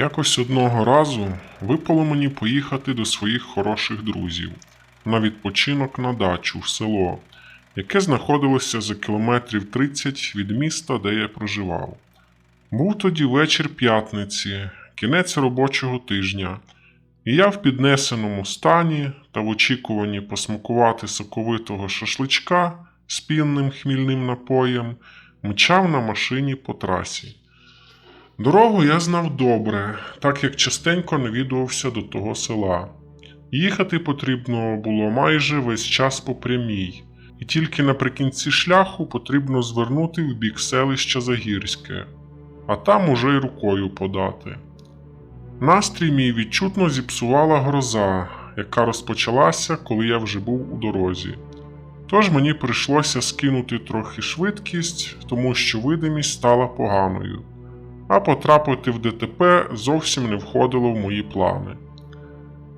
Якось одного разу випало мені поїхати до своїх хороших друзів на відпочинок на дачу в село, яке знаходилося за кілометрів 30 від міста, де я проживав. Був тоді вечір п'ятниці, кінець робочого тижня, і я в піднесеному стані та в очікуванні посмакувати соковитого шашличка з пінним хмільним напоєм мчав на машині по трасі. Дорогу я знав добре, так як частенько навідувався до того села. Їхати потрібно було майже весь час по прямій, і тільки наприкінці шляху потрібно звернути в бік селища Загірське, а там уже й рукою подати. Настрій мій відчутно зіпсувала гроза, яка розпочалася, коли я вже був у дорозі. Тож мені прийшлося скинути трохи швидкість, тому що видимість стала поганою а потрапити в ДТП зовсім не входило в мої плани.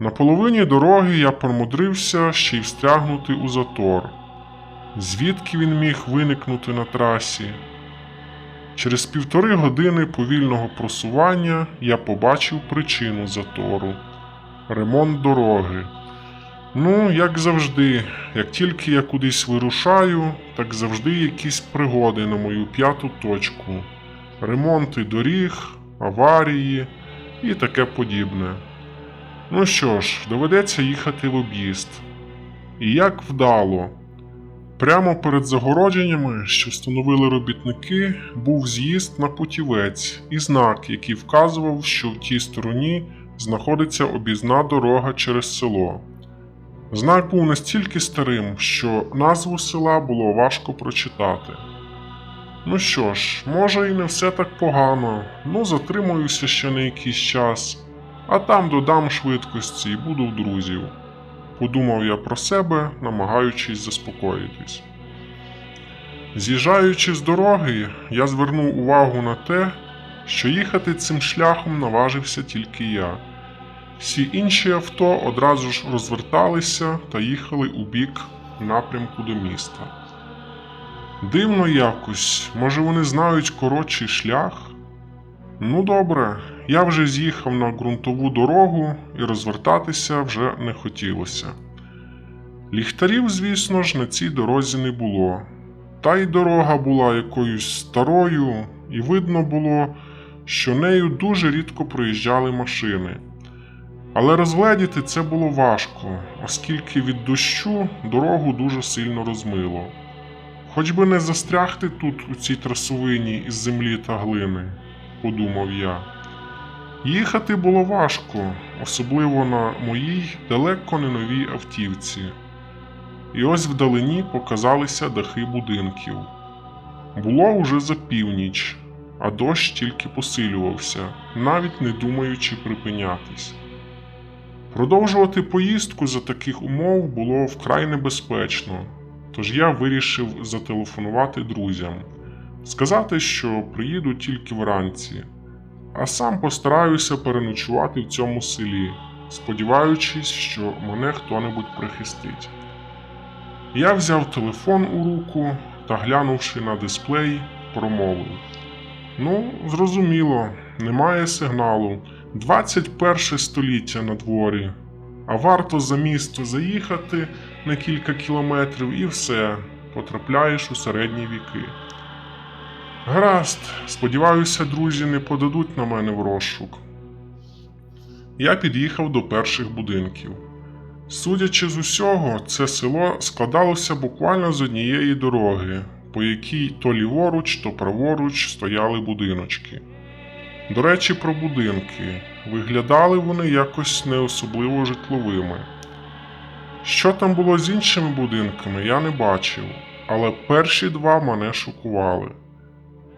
На половині дороги я промудрився ще й встрягнути у затор. Звідки він міг виникнути на трасі? Через півтори години повільного просування я побачив причину затору ремонт дороги. Ну, як завжди, як тільки я кудись вирушаю, так завжди якісь пригоди на мою п'яту точку ремонти доріг, аварії і таке подібне. Ну що ж, доведеться їхати в об'їзд. І як вдало. Прямо перед загородженнями, що встановили робітники, був з'їзд на путівець і знак, який вказував, що в тій стороні знаходиться об'їзна дорога через село. Знак був настільки старим, що назву села було важко прочитати. Ну що ж, може і не все так погано, ну затримуюся ще на якийсь час, а там додам швидкості і буду в друзів. Подумав я про себе, намагаючись заспокоїтись. З'їжджаючи з дороги, я звернув увагу на те, що їхати цим шляхом наважився тільки я. Всі інші авто одразу ж розверталися та їхали у бік напрямку до міста. Дивно якось, може вони знають коротший шлях? Ну добре, я вже з'їхав на ґрунтову дорогу і розвертатися вже не хотілося. Ліхтарів, звісно ж, на цій дорозі не було, та й дорога була якоюсь старою, і видно було, що нею дуже рідко проїжджали машини. Але розгледіти це було важко, оскільки від дощу дорогу дуже сильно розмило. Хоч би не застрягти тут у цій трасовині із землі та глини, подумав я. Їхати було важко, особливо на моїй далеко не новій автівці. І ось вдалині показалися дахи будинків. Було уже за північ, а дощ тільки посилювався, навіть не думаючи припинятись. Продовжувати поїздку за таких умов було вкрай небезпечно. Тож я вирішив зателефонувати друзям, сказати, що приїду тільки вранці, а сам постараюся переночувати в цьому селі, сподіваючись, що мене хто-небудь прихистить. Я взяв телефон у руку та, глянувши на дисплей, промовив: Ну, зрозуміло, немає сигналу. 21 століття на дворі, а варто за місто заїхати на кілька кілометрів і все, потрапляєш у середні віки. Гаразд, сподіваюся, друзі не подадуть на мене в розшук. Я під'їхав до перших будинків. Судячи з усього, це село складалося буквально з однієї дороги, по якій то ліворуч, то праворуч стояли будиночки. До речі, про будинки. Виглядали вони якось не особливо житловими. Що там було з іншими будинками, я не бачив, але перші два мене шокували.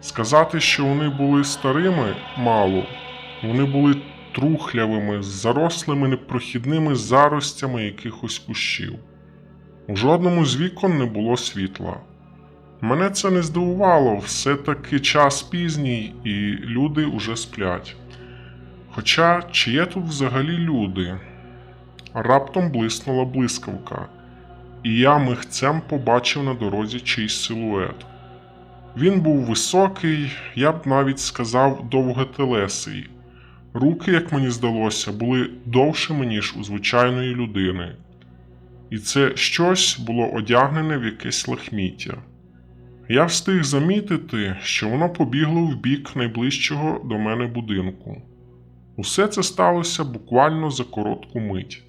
Сказати, що вони були старими, мало, вони були трухлявими, зарослими непрохідними заростями якихось кущів. У жодному з вікон не було світла. Мене це не здивувало, все-таки час пізній, і люди уже сплять. Хоча чи є тут взагалі люди? Раптом блиснула блискавка, і я михцем побачив на дорозі чийсь силует. Він був високий, я б навіть сказав довготелесий, Руки, як мені здалося, були довшими, ніж у звичайної людини, і це щось було одягнене в якесь лахміття. Я встиг замітити, що воно побігло в бік найближчого до мене будинку. Усе це сталося буквально за коротку мить.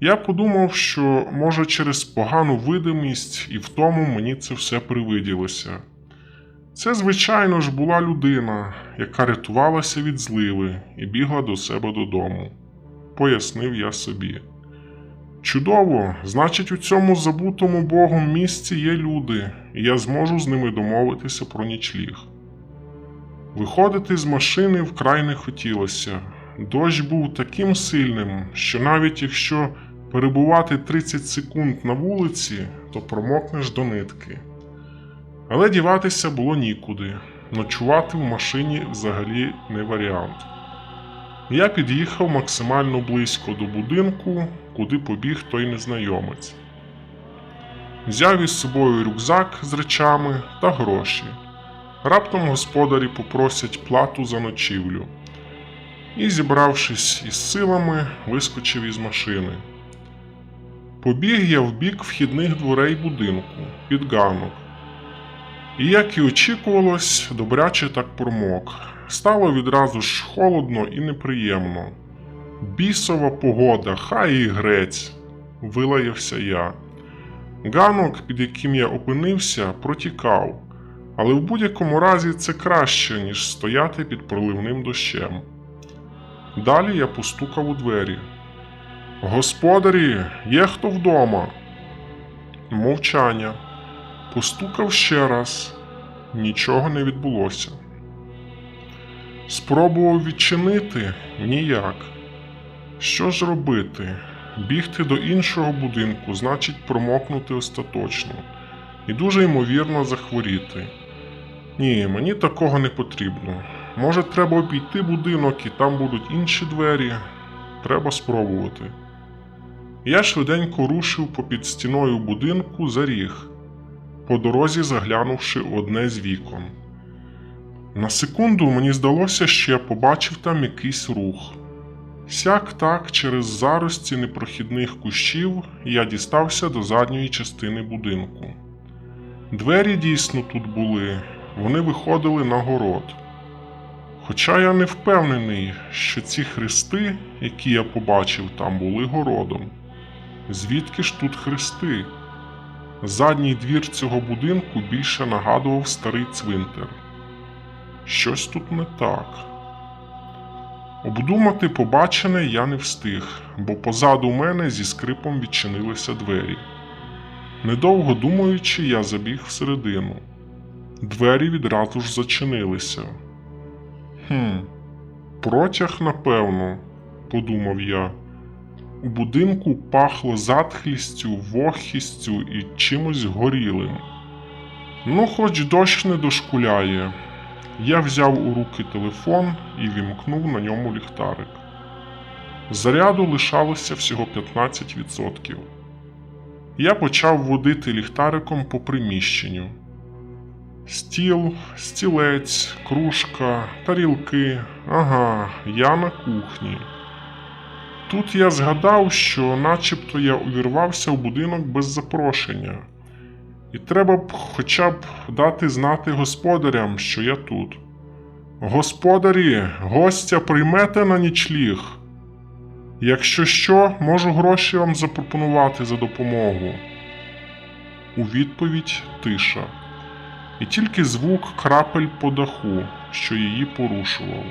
Я подумав, що може через погану видимість і в тому мені це все привиділося. Це, звичайно ж, була людина, яка рятувалася від зливи і бігла до себе додому, пояснив я собі. Чудово, значить, у цьому забутому Богом місці є люди, і я зможу з ними домовитися про нічліг. Виходити з машини вкрай не хотілося. Дощ був таким сильним, що навіть якщо перебувати 30 секунд на вулиці, то промокнеш до нитки. Але діватися було нікуди. Ночувати в машині взагалі не варіант. Я під'їхав максимально близько до будинку, куди побіг той незнайомець. Взяв із собою рюкзак з речами та гроші. Раптом господарі попросять плату за ночівлю. І, зібравшись із силами, вискочив із машини. Побіг я в бік вхідних дверей будинку під ганок. І, як і очікувалось, добряче так промок. Стало відразу ж холодно і неприємно. Бісова погода, хай і грець, вилаявся я. Ганок, під яким я опинився, протікав, але в будь-якому разі це краще, ніж стояти під проливним дощем. Далі я постукав у двері. Господарі, є хто вдома? Мовчання. Постукав ще раз. Нічого не відбулося. Спробував відчинити ніяк. Що ж робити? Бігти до іншого будинку значить промокнути остаточно і дуже ймовірно захворіти. Ні, мені такого не потрібно. Може, треба обійти будинок і там будуть інші двері. Треба спробувати. Я швиденько рушив попід стіною будинку за ріг, по дорозі заглянувши одне з вікон. На секунду мені здалося, що я побачив там якийсь рух. Сяк так, через зарості непрохідних кущів я дістався до задньої частини будинку. Двері дійсно тут були, вони виходили на город. Хоча я не впевнений, що ці хрести, які я побачив там, були городом. Звідки ж тут хрести? Задній двір цього будинку більше нагадував старий цвинтар. Щось тут не так. Обдумати побачене я не встиг, бо позаду мене зі скрипом відчинилися двері. Недовго думаючи, я забіг всередину. Двері відразу ж зачинилися. Хм, протяг, напевно, подумав я. У будинку пахло затхлістю, вогкістю і чимось горілим. Ну, хоч дощ не дошкуляє. Я взяв у руки телефон і вімкнув на ньому ліхтарик. Заряду лишалося всього 15%. Я почав водити ліхтариком по приміщенню. Стіл, стілець, кружка, тарілки. Ага, я на кухні. Тут я згадав, що начебто я увірвався в будинок без запрошення, і треба б хоча б дати знати господарям, що я тут. Господарі, гостя приймете на нічліг. Якщо що, можу гроші вам запропонувати за допомогу. У відповідь тиша, і тільки звук крапель по даху, що її порушував.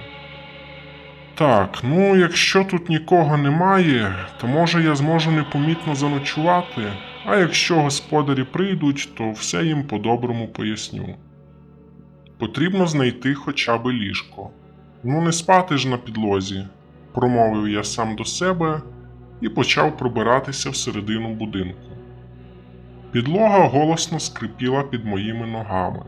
Так, ну якщо тут нікого немає, то може я зможу непомітно заночувати, а якщо господарі прийдуть, то все їм по-доброму поясню. Потрібно знайти хоча б ліжко. Ну, не спати ж на підлозі, промовив я сам до себе і почав пробиратися всередину будинку. Підлога голосно скрипіла під моїми ногами.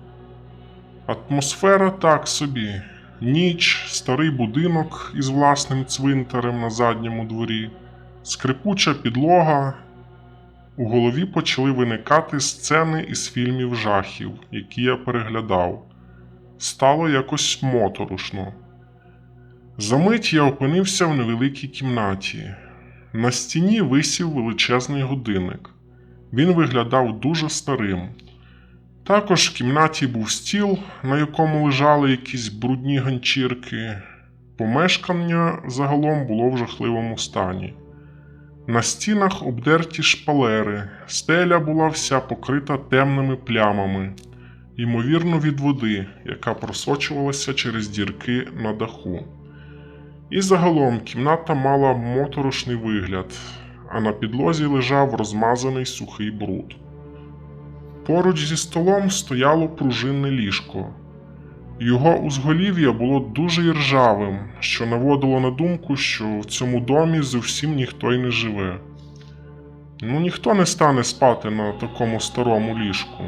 Атмосфера так собі, ніч, старий будинок із власним цвинтарем на задньому дворі, скрипуча підлога. У голові почали виникати сцени із фільмів жахів, які я переглядав. Стало якось моторошно. Замить я опинився в невеликій кімнаті. На стіні висів величезний годинник. Він виглядав дуже старим. Також в кімнаті був стіл, на якому лежали якісь брудні ганчірки. Помешкання загалом було в жахливому стані. На стінах обдерті шпалери, стеля була вся покрита темними плямами, ймовірно, від води, яка просочувалася через дірки на даху. І загалом кімната мала моторошний вигляд, а на підлозі лежав розмазаний сухий бруд. Поруч зі столом стояло пружинне ліжко. Його узголів'я було дуже іржавим, що наводило на думку, що в цьому домі зовсім ніхто й не живе. Ну, ніхто не стане спати на такому старому ліжку.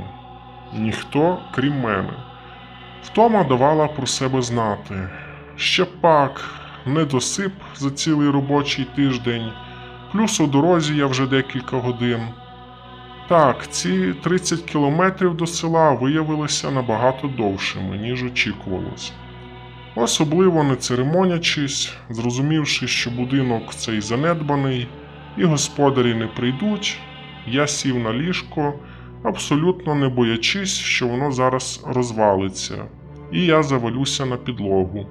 Ніхто, крім мене. Втома давала про себе знати. Ще пак, недосип за цілий робочий тиждень, плюс у дорозі я вже декілька годин. Так, ці 30 кілометрів до села виявилися набагато довшими, ніж очікувалось. Особливо не церемонячись, зрозумівши, що будинок цей занедбаний і господарі не прийдуть, я сів на ліжко, абсолютно не боячись, що воно зараз розвалиться, і я завалюся на підлогу,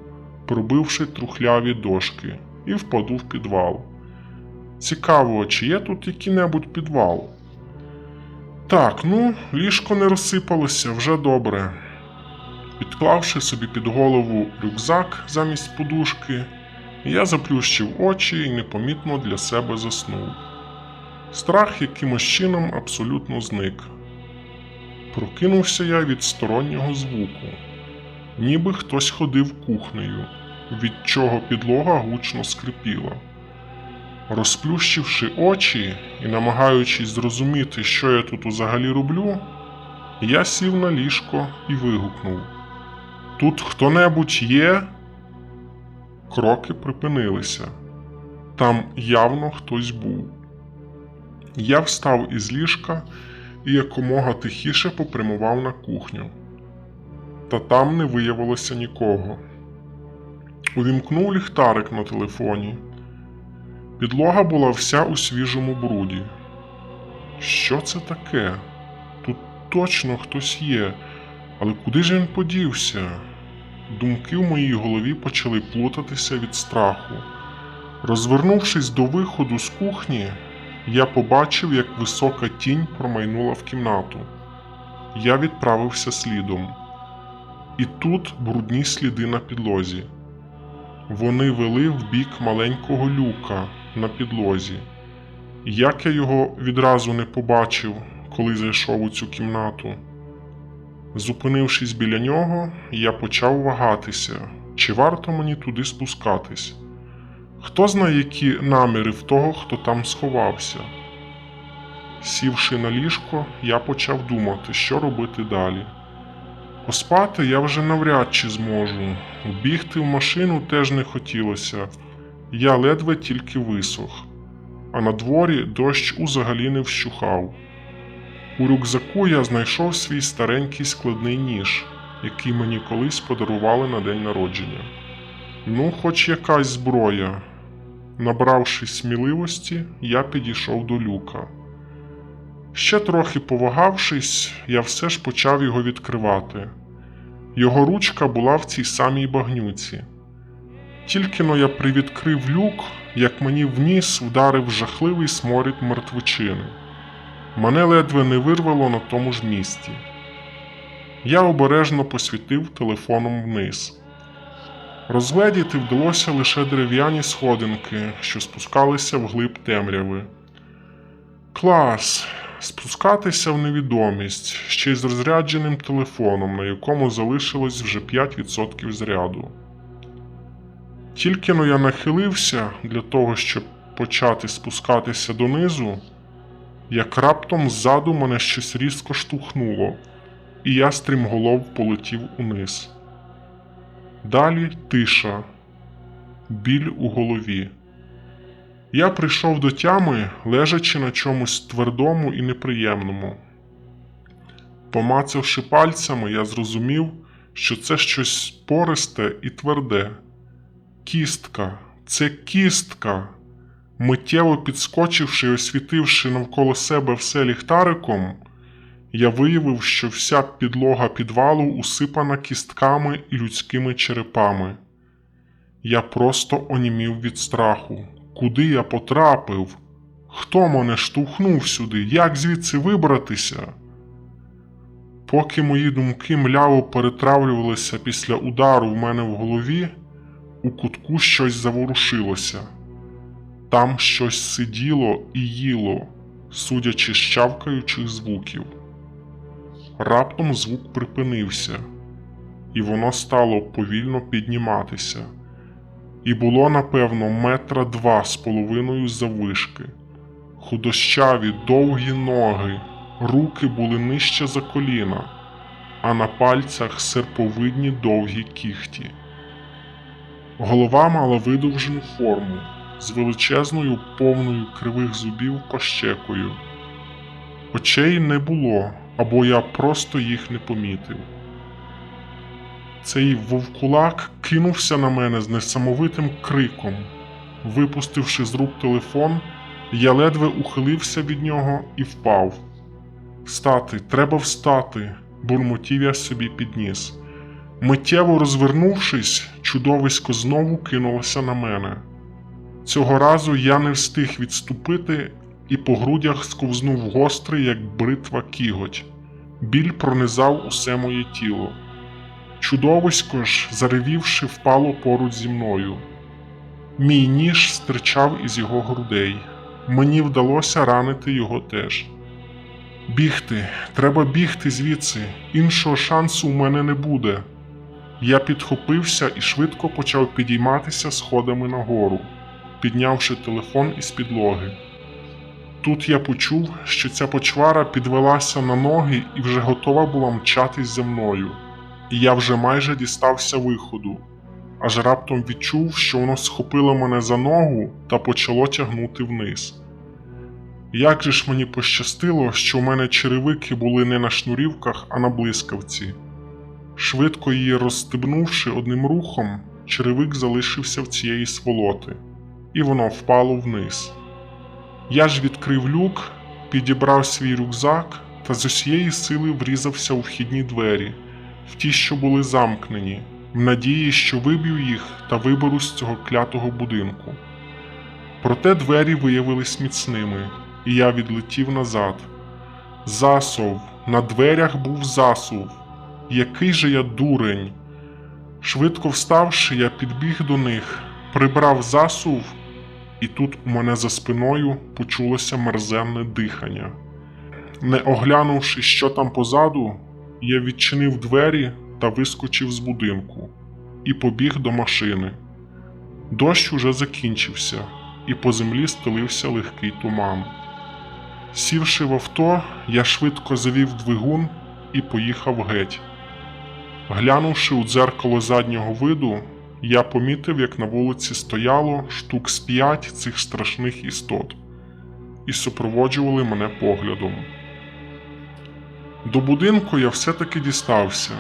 пробивши трухляві дошки, і впаду в підвал. Цікаво, чи є тут який-небудь підвал? Так, ну, ліжко не розсипалося вже добре. Підклавши собі під голову рюкзак замість подушки, я заплющив очі і непомітно для себе заснув. Страх якимось чином абсолютно зник. Прокинувся я від стороннього звуку, ніби хтось ходив кухнею, від чого підлога гучно скрипіла. Розплющивши очі і намагаючись зрозуміти, що я тут взагалі роблю, я сів на ліжко і вигукнув: Тут хто-небудь є? Кроки припинилися. Там явно хтось був. Я встав із ліжка і якомога тихіше попрямував на кухню. Та там не виявилося нікого. Увімкнув ліхтарик на телефоні. Підлога була вся у свіжому бруді. Що це таке? Тут точно хтось є, але куди ж він подівся? Думки в моїй голові почали плутатися від страху. Розвернувшись до виходу з кухні, я побачив, як висока тінь промайнула в кімнату. Я відправився слідом. І тут брудні сліди на підлозі. Вони вели в бік маленького люка на підлозі. Як я його відразу не побачив, коли зайшов у цю кімнату. Зупинившись біля нього, я почав вагатися, чи варто мені туди спускатись. Хто знає, які наміри в того, хто там сховався. Сівши на ліжко, я почав думати, що робити далі. Поспати я вже навряд чи зможу. Бігти в машину теж не хотілося. Я ледве тільки висох, а на дворі дощ узагалі не вщухав. У рюкзаку я знайшов свій старенький складний ніж, який мені колись подарували на день народження. Ну, хоч якась зброя. Набравшись сміливості, я підійшов до люка. Ще трохи повагавшись, я все ж почав його відкривати. Його ручка була в цій самій багнюці. Тільки но я привідкрив люк, як мені в ніс вдарив жахливий сморід мертвичини. Мене ледве не вирвало на тому ж місці. Я обережно посвітив телефоном вниз. Розгледіти вдалося лише дерев'яні сходинки, що спускалися вглиб темряви. Клас! Спускатися в невідомість ще й з розрядженим телефоном, на якому залишилось вже 5% заряду. Тільки но я нахилився для того, щоб почати спускатися донизу, як раптом ззаду мене щось різко штовхнуло, і я стрімголов полетів униз. Далі тиша, біль у голові. Я прийшов до тями, лежачи на чомусь твердому і неприємному. Помацавши пальцями, я зрозумів, що це щось пористе і тверде. Кістка, це кістка. Миттєво підскочивши і освітивши навколо себе все ліхтариком, я виявив, що вся підлога підвалу усипана кістками і людськими черепами. Я просто онімів від страху. Куди я потрапив? Хто мене штовхнув сюди? Як звідси вибратися? Поки мої думки мляво перетравлювалися після удару в мене в голові, у кутку щось заворушилося. Там щось сиділо і їло, судячи з чавкаючих звуків. Раптом звук припинився, і воно стало повільно підніматися. І було, напевно, метра два з половиною заввишки. Худощаві довгі ноги, руки були нижче за коліна, а на пальцях серповидні довгі кіхті. Голова мала видовжену форму з величезною повною кривих зубів пащекою. Очей не було, або я просто їх не помітив. Цей вовкулак кинувся на мене з несамовитим криком. Випустивши з рук телефон, я ледве ухилився від нього і впав. Встати, треба встати, бурмотів я собі підніс. Миттєво розвернувшись, чудовисько знову кинулося на мене. Цього разу я не встиг відступити і по грудях сковзнув гострий, як бритва кіготь. Біль пронизав усе моє тіло. Чудовисько ж, заревівши, впало поруч зі мною. Мій ніж стирчав із його грудей. Мені вдалося ранити його теж. Бігти, треба бігти звідси, іншого шансу у мене не буде. Я підхопився і швидко почав підійматися сходами нагору, піднявши телефон із підлоги. Тут я почув, що ця почвара підвелася на ноги і вже готова була мчатись за мною, і я вже майже дістався виходу, аж раптом відчув, що воно схопило мене за ногу та почало тягнути вниз. Як же ж мені пощастило, що в мене черевики були не на шнурівках, а на блискавці. Швидко її розстебнувши одним рухом, черевик залишився в цієї сволоти, і воно впало вниз. Я ж відкрив люк, підібрав свій рюкзак та з усієї сили врізався у вхідні двері, в ті, що були замкнені, в надії, що виб'ю їх та виберу з цього клятого будинку. Проте двері виявились міцними, і я відлетів назад. Засов, на дверях був засув. Який же я дурень. Швидко вставши, я підбіг до них, прибрав засув, і тут у мене за спиною почулося мерзенне дихання. Не оглянувши, що там позаду, я відчинив двері та вискочив з будинку і побіг до машини. Дощ уже закінчився, і по землі стелився легкий туман. Сівши в авто, я швидко завів двигун і поїхав геть. Глянувши у дзеркало заднього виду, я помітив, як на вулиці стояло штук з п'ять цих страшних істот і супроводжували мене поглядом. До будинку я все-таки дістався.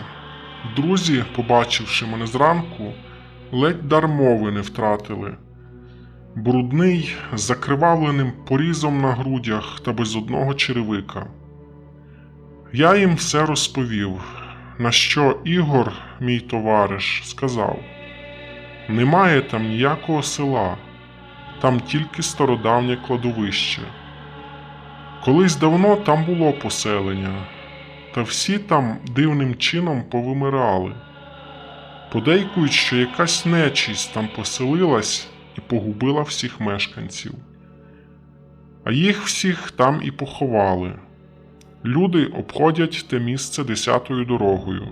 Друзі, побачивши мене зранку, ледь дар мови не втратили. Брудний, закривавленим порізом на грудях та без одного черевика. Я їм все розповів, на що Ігор, мій товариш, сказав: Немає там ніякого села, там тільки стародавнє кладовище. Колись давно там було поселення, та всі там дивним чином повимирали. Подейкують, що якась нечість там поселилась і погубила всіх мешканців. А їх всіх там і поховали. Люди обходять те місце десятою дорогою.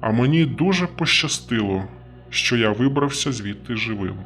А мені дуже пощастило, що я вибрався звідти живим.